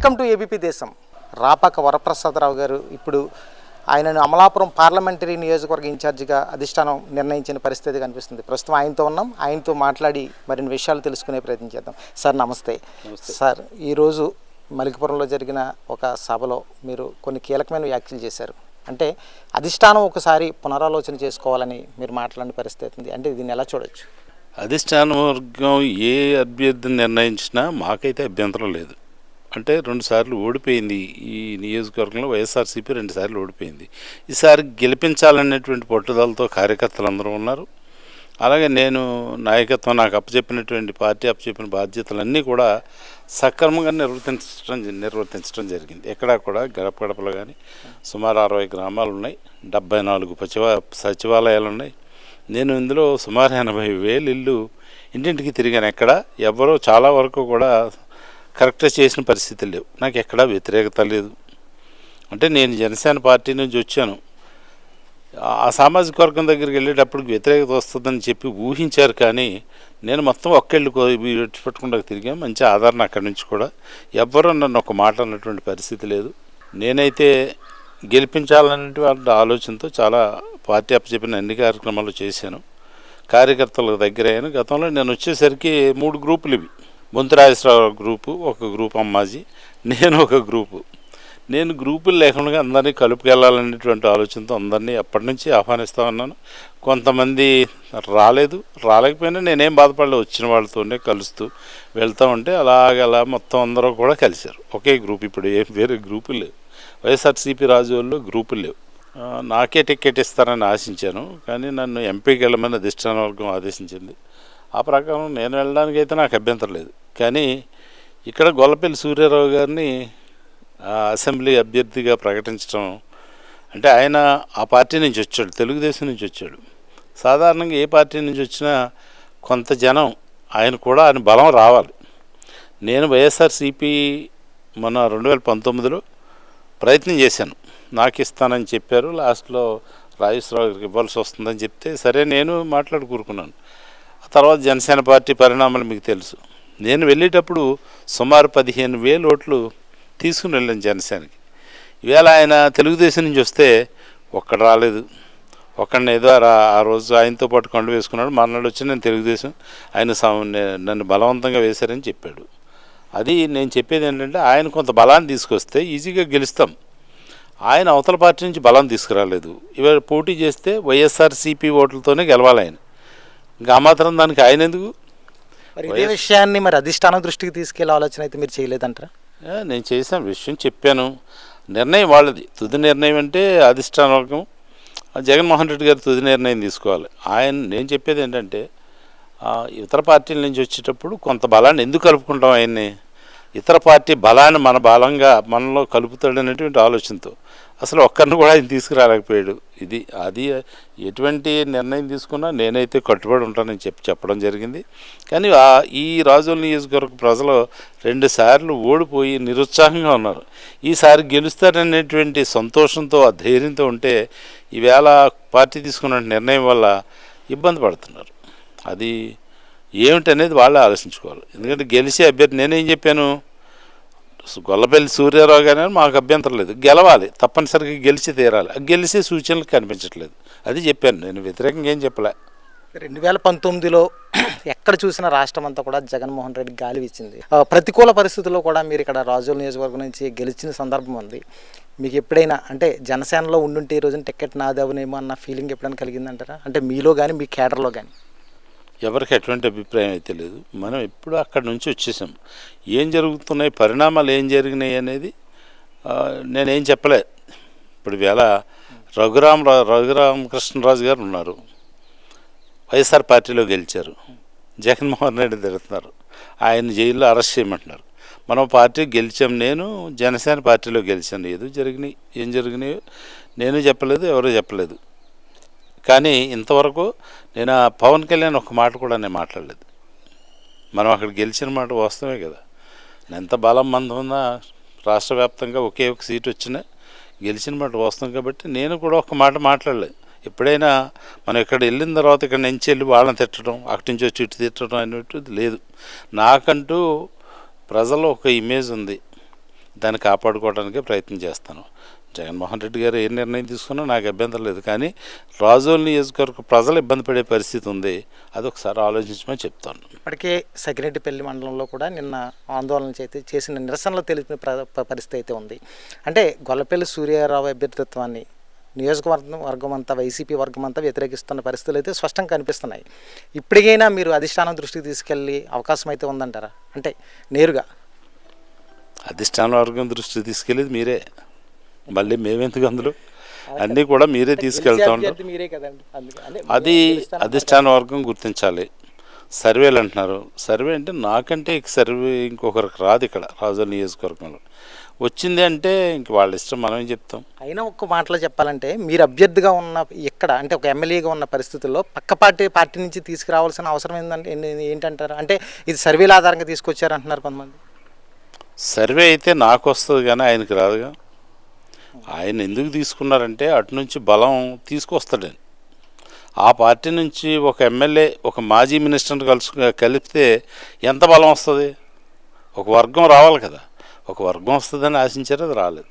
Welcome to ABP దేశం. రాపాక వరప్రసాదరావు గారు ఇప్పుడు ఆయనను అమలాపురం పార్లమెంటరీ నియోజకవర్గ ఇన్ఛార్జిగా అధిష్టానం నిర్ణయించిన పరిస్థితి కనిపిస్తుంది. ప్రస్తుతం ఆయనతో ఉన్నాం. ఆయనతో మాట్లాడి మరిన్ని విషయాలు తెలుసుకునే ప్రయత్నం చేద్దాం. సార్ నమస్తే. సార్ ఈరోజు మలికిపురంలో జరిగిన ఒక సభలో మీరు కొన్ని కీలకమైన వ్యాఖ్యలు చేశారు. అంటే అధిష్టానం ఒకసారి పునరాలోచన చేసుకోవాలని మీరు మాట్లాడిన పరిస్థితి ఉంది అంటే దీన్ని ఎలా చూడొచ్చు? అధిష్టాన వర్గం ఏ అభ్యర్థిని నిర్ణయించినా మాకైతే అభ్యంతరం లేదు. అంటే రెండుసార్లు ఓడిపోయింది ఈ నియోజకవర్గంలో వైఎస్ఆర్సీపీ రెండుసార్లు ఓడిపోయింది. ఈసారి గెలిపించాలనేటువంటి పట్టుదలతో కార్యకర్తలు అందరూ ఉన్నారు. అలాగే నేను నాయకత్వం నాకు అప్పచెప్పినటువంటి పార్టీ అప్పచెప్పిన బాధ్యతలన్నీ కూడా సక్రమంగా నిర్వర్తించడం నిర్వర్తించడం జరిగింది. ఎక్కడా కూడా గడప గడపలు కానీ సుమారు అరవై గ్రామాలు ఉన్నాయి. డెబ్బై నాలుగు సచివా సచివాలయాలు ఉన్నాయి నేను ఇందులో సుమారు ఎనభై వేలు ఇల్లు ఇంటింటికి తిరిగాను. ఎక్కడ? ఎవరో చాలా వరకు కూడా కరెక్ట్గా చేసిన పరిస్థితులు లేవు. నాకు ఎక్కడా వ్యతిరేకత లేదు. అంటే నేను జనసేన పార్టీ నుంచి వచ్చాను. ఆ సామాజిక వర్గం దగ్గరికి వెళ్ళేటప్పుడు వ్యతిరేకత వస్తుందని చెప్పి ఊహించారు కానీ నేను మొత్తం ఒక్కెళ్ళు పెట్టుకుండా తిరిగా. మంచి ఆదరణ అక్కడి నుంచి కూడా. ఎవ్వరూ నన్ను ఒక మాట అన్నటువంటి పరిస్థితి లేదు. నేనైతే గెలిపించాలనేటువంటి ఆలోచనతో చాలా పార్టీ అప్పచెప్పిన అన్ని కార్యక్రమాలు చేశాను. కార్యకర్తల దగ్గర అయ్యాను. గతంలో నేను వచ్చేసరికి మూడు గ్రూపులు ఇవి. బొంతురాజేశ్వరరావు గ్రూపు ఒక గ్రూప్ అమ్మాజీ నేను ఒక గ్రూపు. నేను గ్రూపులు లేకుండా అందరినీ కలుపుకెళ్ళాలనేటువంటి ఆలోచనతో అందరినీ ఎప్పటి నుంచి ఆహ్వానిస్తూ ఉన్నాను. కొంతమంది రాలేదు రాలేకపోయినా నేనేం బాధపడలేదు వచ్చిన వాళ్ళతోనే కలుస్తూ వెళ్తూ ఉంటే అలాగలా మొత్తం అందరూ కూడా కలిశారు. ఒకే గ్రూప్ ఇప్పుడు ఏం వేరే గ్రూపులు లేవు. వైఎస్ఆర్సీపీ రాజు వాళ్ళు గ్రూపులు లేవు. నాకే టికెట్ ఇస్తారని ఆశించాను కానీ నన్ను ఎంపీకి వెళ్ళమని అధిష్టాన వర్గం ఆదేశించింది. ఆ ప్రకారం నేను వెళ్ళడానికి అయితే నాకు అభ్యంతరం లేదు. కానీ ఇక్కడ గొల్లపల్లి సూర్యారావు గారిని అసెంబ్లీ అభ్యర్థిగా ప్రకటించడం అంటే ఆయన ఆ పార్టీ నుంచి వచ్చాడు తెలుగుదేశం నుంచి వచ్చాడు. సాధారణంగా ఏ పార్టీ నుంచి వచ్చినా కొంత జనం ఆయన కూడా ఆయన బలం రావాలి. నేను వైఎస్ఆర్సీపీ మొన్న రెండు వేల పంతొమ్మిదిలో ప్రయత్నం చేశాను. నాకు ఇస్తానని చెప్పారు. లాస్ట్లో రాజేశ్వరరావు గారికి ఇవ్వాల్సి వస్తుందని చెప్తే సరే నేను మాట్లాడుకూరుకున్నాను ఆ తర్వాత జనసేన పార్టీ పరిణామాలు మీకు తెలుసు. నేను వెళ్ళేటప్పుడు సుమారు పదిహేను వేలు ఓట్లు తీసుకుని వెళ్ళాను జనసేనకి. ఈవేళ ఆయన తెలుగుదేశం నుంచి వస్తే ఒక్కడు రాలేదు. ఒక్కడిని ఏదో ఆ రోజు ఆయనతో పాటు కండు వేసుకున్నాడు. మర్నాడు వచ్చి నేను తెలుగుదేశం ఆయన నన్ను బలవంతంగా వేశారని చెప్పాడు. అది నేను చెప్పేది ఏంటంటే ఆయన కొంత బలాన్ని తీసుకొస్తే ఈజీగా గెలుస్తాం. ఆయన అవతల పార్టీ నుంచి బలం తీసుకురాలేదు. ఇవాళ పోటీ చేస్తే వైఎస్ఆర్సీపీ ఓట్లతోనే గెలవాలి ఆయన. ఇంకా మాత్రం దానికి ఆయన ఎందుకు? మరి ఇదే విషయాన్ని మరి అధిష్టానం దృష్టికి తీసుకెళ్ళే ఆలోచన అయితే మీరు చేయలేదంటారా? నేను చేశాను విషయం చెప్పాను. నిర్ణయం వాళ్ళది. తుది నిర్ణయం అంటే అధిష్టాన జగన్మోహన్ రెడ్డి గారు తుది నిర్ణయం తీసుకోవాలి. ఆయన నేను చెప్పేది ఏంటంటే ఇతర పార్టీల నుంచి వచ్చేటప్పుడు కొంత బలాన్ని ఎందుకు కలుపుకుంటాం ఆయన్ని? ఇతర పార్టీ బలాన్ని మన బలంగా మనలో కలుపుతాడనేటువంటి ఆలోచనతో. అసలు ఒక్కరిని కూడా ఆయన తీసుకురాలేకపోయాడు. ఇది అది ఎటువంటి నిర్ణయం తీసుకున్నా నేనైతే కట్టుబడి ఉంటానని చెప్పి చెప్పడం జరిగింది. కానీ ఆ- ఈ రాజుల నియోజకవర్గ ప్రజలు రెండుసార్లు ఓడిపోయి నిరుత్సాహంగా ఉన్నారు. ఈసారి గెలుస్తారనేటువంటి సంతోషంతో ఆ ధైర్యంతో ఉంటే ఈవేళ పార్టీ తీసుకున్న నిర్ణయం వల్ల ఇబ్బంది పడుతున్నారు. అది ఏమిటనేది వాళ్ళే ఆలోచించుకోవాలి. ఎందుకంటే గెలిచే అభ్యర్థి నేనేం చెప్పాను? గొల్లపల్లి సూర్యారావు గారు మాకు అభ్యంతరం లేదు. గెలవాలి తప్పనిసరిగా గెలిచి తీరాలి. గెలిచే సూచనలు కనిపించట్లేదు. అది చెప్పాను నేను వ్యతిరేకంగా ఏం చెప్పలే. రెండు వేల పంతొమ్మిదిలో ఎక్కడ చూసినా రాష్ట్రం అంతా కూడా జగన్మోహన్ రెడ్డి గాలి ఇచ్చింది ప్రతికూల పరిస్థితుల్లో కూడా మీరు ఇక్కడ రాజుల నియోజకవర్గం నుంచి గెలిచిన సందర్భం ఉంది. మీకు ఎప్పుడైనా అంటే జనసేనలో ఉండుంటే ఈ రోజున టికెట్ నాదేవనేమో అన్న ఫీలింగ్ ఎప్పుడైనా కలిగిందంటారా? అంటే మీలో కానీ మీ కేడర్లో కానీ ఎవరికి ఎటువంటి అభిప్రాయం అయితే లేదు. మనం ఎప్పుడు అక్కడి నుంచి వచ్చేసాం. ఏం జరుగుతున్నాయి పరిణామాలు ఏం జరిగినాయి అనేది నేనేం చెప్పలే. ఇప్పుడు వేళ రఘురామ్ రా- రఘురామ కృష్ణరాజు గారు ఉన్నారు. వైఎస్ఆర్ పార్టీలో గెలిచారు. జగన్మోహన్ రెడ్డి తిరుగుతున్నారు. ఆయన జైల్లో అరెస్ట్ చేయమంటున్నారు. మనం పార్టీ గెలిచాం నేను జనసేన పార్టీలో గెలిచాను. ఏదో జరిగినాయి ఏం జరిగినాయో నేను చెప్పలేదు ఎవరో చెప్పలేదు. కానీ ఇంతవరకు నేను ఆ పవన్ కళ్యాణ్ ఒక మాట కూడా నేను మాట్లాడలేదు. మనం అక్కడ గెలిచిన మాట వాస్తవమే కదా. ఎంత బలం మంది ఉన్నా రాష్ట్ర వ్యాప్తంగా ఒకే ఒక సీట్ వచ్చినా గెలిచిన మాట వాస్తవం కాబట్టి నేను కూడా ఒక మాట మాట్లాడలేదు. ఎప్పుడైనా మనం ఇక్కడ వెళ్ళిన తర్వాత ఇక్కడ నుంచి వెళ్ళి వాళ్ళని తిట్టడం అక్కడి నుంచి వచ్చి ఇటు తిట్టడం అనేటువంటిది లేదు. నాకంటూ ప్రజల్లో ఒక ఇమేజ్ ఉంది. దాన్ని కాపాడుకోవడానికి ప్రయత్నం చేస్తాను. జగన్మోహన్ రెడ్డి గారు ఏ నిర్ణయం తీసుకున్నా నాకు అభ్యంతరం లేదు. కానీ రాజోల్ నియోజకవర్గ ప్రజలు ఇబ్బంది పడే పరిస్థితి ఉంది. అది ఒకసారి ఆలోచించమని చెప్తాను. ఇప్పటికే సకిరెడ్డిపల్లి మండలంలో కూడా నిన్న ఆందోళన చేతి చేసిన నిరసనలు తెలిపిన పరిస్థితి అయితే ఉంది. అంటే గొల్లపల్లి సూర్యారావు అభ్యర్థిత్వాన్ని నియోజకవర్గం వర్గం అంతా వైసీపీ వర్గం అంతా వ్యతిరేకిస్తున్న పరిస్థితులు అయితే స్పష్టంగా కనిపిస్తున్నాయి. ఇప్పటికైనా మీరు అధిష్టానం దృష్టికి తీసుకెళ్ళి అవకాశం అయితే ఉందంటారా? అంటే నేరుగా. అధిష్టాన వర్గం దృష్టి తీసుకెళ్ళేది మీరే. మళ్ళీ మేమెందుకు అందులో? అన్నీ కూడా మీరే తీసుకెళ్తా ఉంటారు అది అధిష్టాన వర్గం గుర్తించాలి. సర్వేలు అంటున్నారు. సర్వే అంటే నాకంటే సర్వే ఇంకొకరికి రాదు ఇక్కడ రాజు నియోజకవర్గంలో. వచ్చింది అంటే ఇంక వాళ్ళ ఇష్టం మనం చెప్తాం. అయినా ఒక్క మాటలో చెప్పాలంటే మీరు అభ్యర్థిగా ఉన్న ఇక్కడ అంటే ఒక ఎమ్మెల్యేగా ఉన్న పరిస్థితుల్లో పక్క పార్టీ పార్టీ నుంచి తీసుకురావాల్సిన అవసరం ఏంటంటే ఏంటి- ఏంటంటారు? అంటే ఇది సర్వేల ఆధారంగా తీసుకొచ్చారంటున్నారు కొంతమంది. సర్వే అయితే నాకు వస్తుంది కానీ ఆయనకి రాదుగా. ఆయన ఎందుకు తీసుకున్నారంటే అటు నుంచి బలం తీసుకొస్తాడని ఆ పార్టీ నుంచి ఒక ఎమ్మెల్యే ఒక మాజీ మినిస్టర్ని కలుసు కలిపితే ఎంత బలం వస్తుంది? ఒక వర్గం రావాలి కదా. ఒక వర్గం వస్తుందని ఆశించారు అది రాలేదు.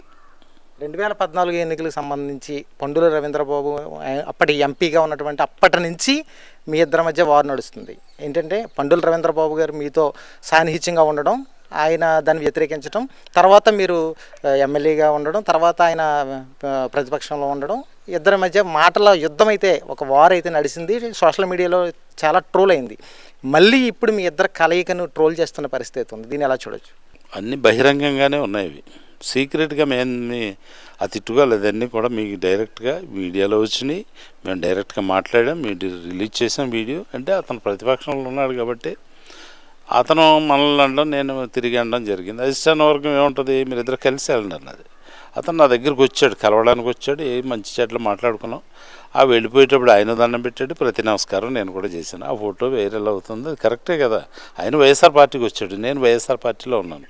రెండు వేల పద్నాలుగు ఎన్నికలకు సంబంధించి పండుల రవీంద్రబాబు అప్పటి ఎంపీగా ఉన్నటువంటి అప్పటి నుంచి మీ ఇద్దరి మధ్య వారు నడుస్తుంది. ఏంటంటే పండుల రవీంద్రబాబు గారు మీతో సాన్నిహిత్యంగా ఉండడం ఆయన దాన్ని వ్యతిరేకించడం తర్వాత మీరు ఎమ్మెల్యేగా ఉండడం తర్వాత ఆయన ప్రతిపక్షంలో ఉండడం ఇద్దరి మధ్య మాటల యుద్ధం అయితే ఒక వార్ అయితే నడిచింది సోషల్ మీడియాలో చాలా ట్రోల్ అయింది. మళ్ళీ ఇప్పుడు మీ ఇద్దరు కలయికను ట్రోల్ చేస్తున్న పరిస్థితి ఉంది. దీన్ని ఎలా చూడొచ్చు? అన్నీ బహిరంగంగానే ఉన్నాయి ఇవి. సీక్రెట్గా మేము అతి తిట్టుకోలేదన్నీ కూడా మీకు డైరెక్ట్గా మీడియాలో వచ్చినాయి. మేము డైరెక్ట్గా మాట్లాడాం మీరు రిలీజ్ చేసాం వీడియో అంటే అతను ప్రతిపక్షంలో ఉన్నాడు కాబట్టి అతను మనల్ని అనడం నేను తిరిగి అనడం జరిగింది. అధిష్టాన వర్గం ఏముంటుంది? మీరు ఇద్దరు కలిసి వెళ్ళండి అన్నది. అతను నా దగ్గరికి వచ్చాడు కలవడానికి వచ్చాడు ఏ మంచి చెట్లు మాట్లాడుకున్నాం. ఆ వెళ్ళిపోయేటప్పుడు ఆయన దండం పెట్టాడు ప్రతి నమస్కారం నేను కూడా చేశాను. ఆ ఫోటో వైరల్ అవుతుంది. కరెక్టే కదా. ఆయన వైఎస్ఆర్ పార్టీకి వచ్చాడు నేను వైఎస్ఆర్ పార్టీలో ఉన్నాను.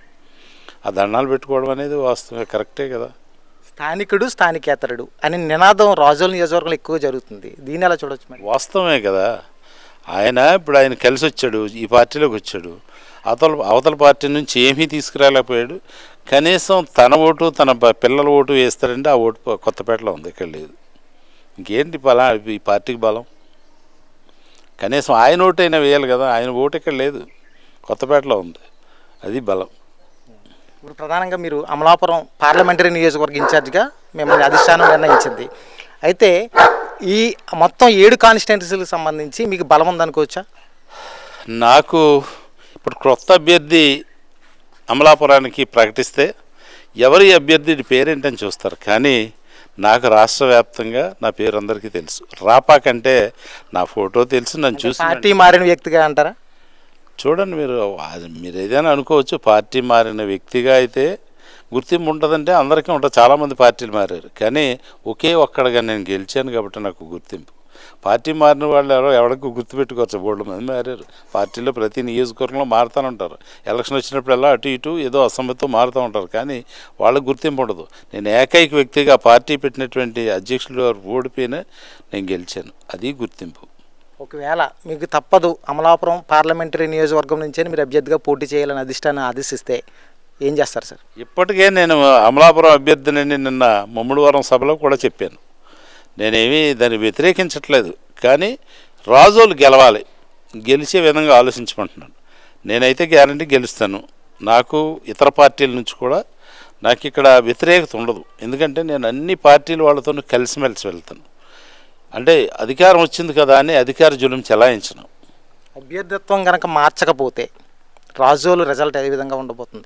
ఆ దండాలు పెట్టుకోవడం అనేది వాస్తవమే కరెక్టే కదా. స్థానికుడు స్థానికేతరుడు అని నినాదం రాజోల నియోజకవర్గంలో ఎక్కువ జరుగుతుంది. దీన్ని ఎలా చూడొచ్చు మరి? వాస్తవమే కదా. ఆయన ఇప్పుడు ఆయన కలిసి వచ్చాడు ఈ పార్టీలోకి వచ్చాడు. అవతల అవతల పార్టీ నుంచి ఏమీ తీసుకురాలేకపోయాడు. కనీసం తన ఓటు తన బ- పిల్లల ఓటు వేస్తారంటే ఆ ఓటు కొత్తపేటలో ఉంది ఇక్కడ లేదు. ఇంకేంటి బలం ఈ పార్టీకి బలం? కనీసం ఆయన ఓటు అయినా వేయాలి కదా ఆయన ఓటు ఇక్కడ లేదు. కొత్తపేటలో ఉంది. అది బలం. ఇప్పుడు ప్రధానంగా మీరు అమలాపురం పార్లమెంటరీ నియోజకవర్గ ఇన్ఛార్జ్గా మిమ్మల్ని అధిష్టానం నిర్ణయించింది. అయితే ఈ మొత్తం ఏడు కాన్స్టిట్యున్సీలకు సంబంధించి మీకు బలం ఉందనుకోవచ్చా నాకు ఇప్పుడు క్రొత్త అభ్యర్థి అమలాపురానికి ప్రకటిస్తే ఎవరి అభ్యర్థి పేరేంటని చూస్తారు. కానీ నాకు రాష్ట్ర వ్యాప్తంగా నా పేరు అందరికీ తెలుసు. రాపాక్ అంటే నా ఫోటో తెలుసు నన్ను చూసి పార్టీ మారిన వ్యక్తిగా అంటారా? చూడండి మీరు మీరు ఏదైనా అనుకోవచ్చు. పార్టీ మారిన వ్యక్తిగా అయితే గుర్తింపు ఉంటుందంటే అందరికీ ఉంటుంది చాలామంది పార్టీలు మారారు. కానీ ఒకే ఒక్కడగా నేను గెలిచాను కాబట్టి నాకు గుర్తింపు. పార్టీ మారిన వాళ్ళు ఎవరో ఎవరికి గుర్తుపెట్టుకోవచ్చు బోర్డు మంది మారారు. పార్టీలో ప్రతి నియోజకవర్గంలో మారుతూ ఉంటారు. ఎలక్షన్ వచ్చినప్పుడల్లా అటు ఇటు ఏదో అసమ్మతితో మారుతూ ఉంటారు. కానీ వాళ్ళకి గుర్తింపు ఉండదు నేను ఏకైక వ్యక్తిగా పార్టీ పెట్టినటువంటి అధ్యక్షుడు వారు ఓడిపోయినా నేను గెలిచాను. అది గుర్తింపు. ఒకవేళ మీకు తప్పదు అమలాపురం పార్లమెంటరీ నియోజకవర్గం నుంచే మీరు అభ్యర్థిగా పోటీ చేయాలని అధిష్టానం ఆదేశిస్తే ఏం చేస్తారు సార్? ఇప్పటికే నేను అమలాపురం అభ్యర్థిని నిన్న ముమ్మడివరం సభలో కూడా చెప్పాను. నేనేమీ దాన్ని వ్యతిరేకించట్లేదు. కానీ రాజోలు గెలవాలి. గెలిచే విధంగా ఆలోచించమంటున్నాను. నేనైతే గ్యారంటీ గెలుస్తాను. నాకు ఇతర పార్టీల నుంచి కూడా నాకు ఇక్కడ వ్యతిరేకత ఉండదు. ఎందుకంటే నేను అన్ని పార్టీల వాళ్ళతో కలిసిమెలిసి వెళ్తాను. అంటే అధికారం వచ్చింది కదా అని అధికార జులుం చెలాయించను. అభ్యర్థిత్వం కనుక మార్చకపోతే రాజోలు రిజల్ట్ ఏ విధంగా ఉండబోతుంది?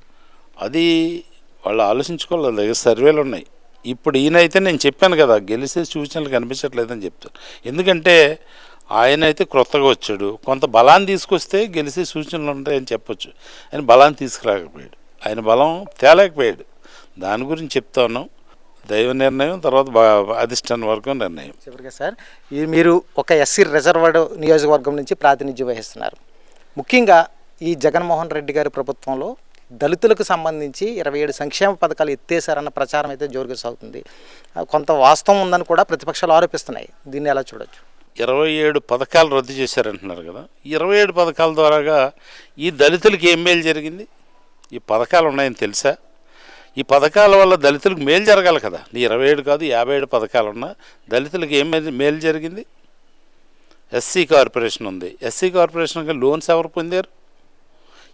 అది వాళ్ళు ఆలోచించుకోవాలి వాళ్ళ దగ్గర సర్వేలు ఉన్నాయి. ఇప్పుడు ఈయనైతే నేను చెప్పాను కదా గెలిచే సూచనలు కనిపించట్లేదని చెప్తాను ఎందుకంటే ఆయన అయితే క్రొత్తగా వచ్చాడు. కొంత బలాన్ని తీసుకొస్తే గెలిచే సూచనలు ఉంటాయని చెప్పొచ్చు. ఆయన బలాన్ని తీసుకురాకపోయాడు. ఆయన బలం తేలేకపోయాడు. దాని గురించి చెప్తా ఉన్నాం. దైవ నిర్ణయం తర్వాత అధిష్టాన వర్గం నిర్ణయం. చివరిగా సార్ ఈ మీరు ఒక ఎస్సీ రిజర్వర్డ్ నియోజకవర్గం నుంచి ప్రాతినిధ్యం వహిస్తున్నారు. ముఖ్యంగా ఈ జగన్మోహన్ రెడ్డి గారి ప్రభుత్వంలో దళితులకు సంబంధించి ఇరవై ఏడు సంక్షేమ పథకాలు ఎత్తేసారన్న ప్రచారం అయితే జోరుగా సాగుతుంది. కొంత వాస్తవం ఉందని కూడా ప్రతిపక్షాలు ఆరోపిస్తున్నాయి. దీన్ని ఎలా చూడొచ్చు? ఇరవై ఏడు పథకాలు రద్దు చేశారంటున్నారు కదా. ఇరవై ఏడు పథకాల ద్వారాగా ఈ దళితులకి ఏం మేలు జరిగింది? ఈ పథకాలు ఉన్నాయని తెలుసా? ఈ పథకాల వల్ల దళితులకు మేలు జరగాలి కదా. నీ ఇరవై ఏడు కాదు యాభై ఏడు పథకాలు ఉన్నా దళితులకు ఏం మేలు- మేలు జరిగింది? ఎస్సీ కార్పొరేషన్ ఉంది. ఎస్సీ కార్పొరేషన్కి లోన్స్ ఎవరు పొందారు?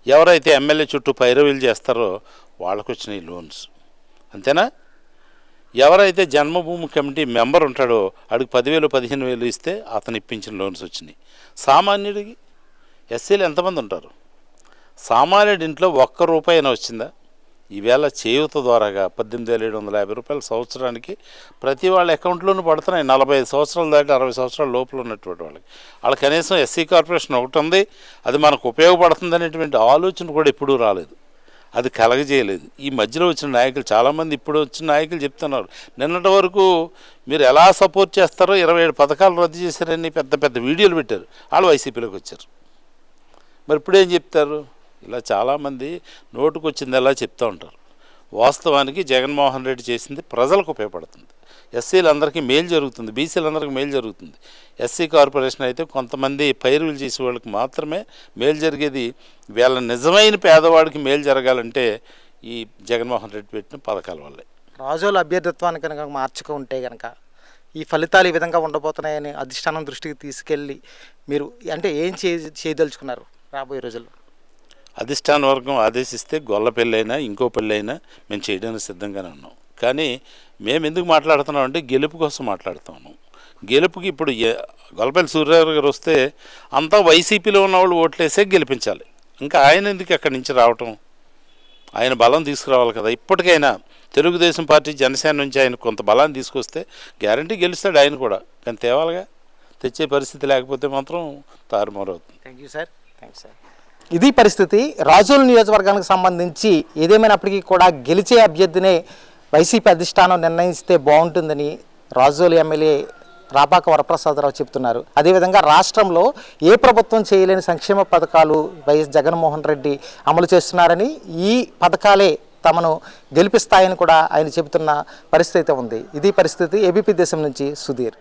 ఎవరైతే ఎమ్మెల్యే చుట్టూ పైరవీలు చేస్తారో వాళ్ళకు వచ్చినాయి లోన్స్. అంతేనా? ఎవరైతే జన్మభూమి కమిటీ మెంబర్ ఉంటాడో అడిగి పదివేలు పదిహేను వేలు ఇస్తే అతను ఇప్పించిన లోన్స్ వచ్చినాయి. సామాన్యుడికి ఎస్సీలు ఎంతమంది ఉంటారు? సామాన్యుడి ఇంట్లో ఒక్క రూపాయి అయినా వచ్చిందా? ఈవేళ చేయూత ద్వారాగా పద్దెనిమిది వేల ఏడు వందల యాభై రూపాయల సంవత్సరానికి ప్రతి వాళ్ళ అకౌంట్లోనూ పడుతున్నాయి. నలభై ఐదు సంవత్సరాలు దాటి అరవై సంవత్సరాల లోపల ఉన్నటువంటి వాళ్ళకి. వాళ్ళ కనీసం ఎస్సీ కార్పొరేషన్ ఒకటి ఉంది. అది మనకు ఉపయోగపడుతుంది అనేటువంటి ఆలోచన కూడా ఎప్పుడూ రాలేదు. అది కలగజేయలేదు. ఈ మధ్యలో వచ్చిన నాయకులు చాలామంది ఇప్పుడు వచ్చిన నాయకులు చెప్తున్నారు. నిన్నటి వరకు మీరు ఎలా సపోర్ట్ చేస్తారో ఇరవై ఏడు పథకాలు రద్దు చేశారని పెద్ద పెద్ద వీడియోలు పెట్టారు. వాళ్ళు వైసీపీలోకి వచ్చారు. మరి ఇప్పుడు ఏం చెప్తారు? ఇలా చాలామంది నోటుకొచ్చింది ఎలా చెప్తూ ఉంటారు. వాస్తవానికి జగన్మోహన్ రెడ్డి చేసింది ప్రజలకు ఉపయోగపడుతుంది. ఎస్సీలందరికీ మేలు జరుగుతుంది బీసీలందరికీ మేలు జరుగుతుంది. ఎస్సీ కార్పొరేషన్ అయితే కొంతమంది పైరులు చేసే వాళ్ళకి మాత్రమే మేలు జరిగేది. వీళ్ళ నిజమైన పేదవాడికి మేలు జరగాలంటే ఈ జగన్మోహన్ రెడ్డి పెట్టిన పథకాల వల్లే. రాజోల అభ్యర్థిత్వాన్ని కనుక మార్చుకు ఉంటే కనుక ఈ ఫలితాలు ఈ విధంగా ఉండబోతున్నాయని అధిష్టానం దృష్టికి తీసుకెళ్ళి మీరు అంటే ఏం చే చేయదలుచుకున్నారు రాబోయే రోజుల్లో? అధిష్టాన వర్గం ఆదేశిస్తే గొల్ల పెళ్ళైనా ఇంకో పెళ్ళైనా మేము చేయడానికి సిద్ధంగానే ఉన్నాం. కానీ మేము ఎందుకు మాట్లాడుతున్నాం అంటే గెలుపు కోసం మాట్లాడుతున్నాం. గెలుపుకి ఇప్పుడు ఏ- గొల్లపల్లి సూర్యారావు గారు వస్తే అంతా వైసీపీలో ఉన్నవాళ్ళు ఓట్లేసే గెలిపించాలి. ఇంకా ఆయన ఎందుకు అక్కడి నుంచి రావటం? ఆయన బలం తీసుకురావాలి కదా. ఇప్పటికైనా తెలుగుదేశం పార్టీ జనసేన నుంచి ఆయన కొంత బలాన్ని తీసుకొస్తే గ్యారంటీ గెలుస్తాడు ఆయన కూడా. కానీ తేవాలిగా? తెచ్చే పరిస్థితి లేకపోతే మాత్రం తారుమారవుతుంది thank you sir. Thank sir. ఇది పరిస్థితి. రాజోల్ నియోజకవర్గానికి సంబంధించి ఏదేమైనప్పటికీ కూడా గెలిచే అభ్యర్థినే వైసీపీ అధిష్టానం నిర్ణయిస్తే బాగుంటుందని రాజోలు ఎమ్మెల్యే రాపాక వరప్రసాదరావు చెప్తున్నారు. అదేవిధంగా రాష్ట్రంలో ఏ ప్రభుత్వం చేయలేని సంక్షేమ పథకాలు వైఎస్ జగన్మోహన్ రెడ్డి అమలు చేస్తున్నారని ఈ పథకాలే తమను గెలిపిస్తాయని కూడా ఆయన చెబుతున్న పరిస్థితి ఉంది. ఇది పరిస్థితి ఏబీపీ దేశం నుంచి సుధీర్.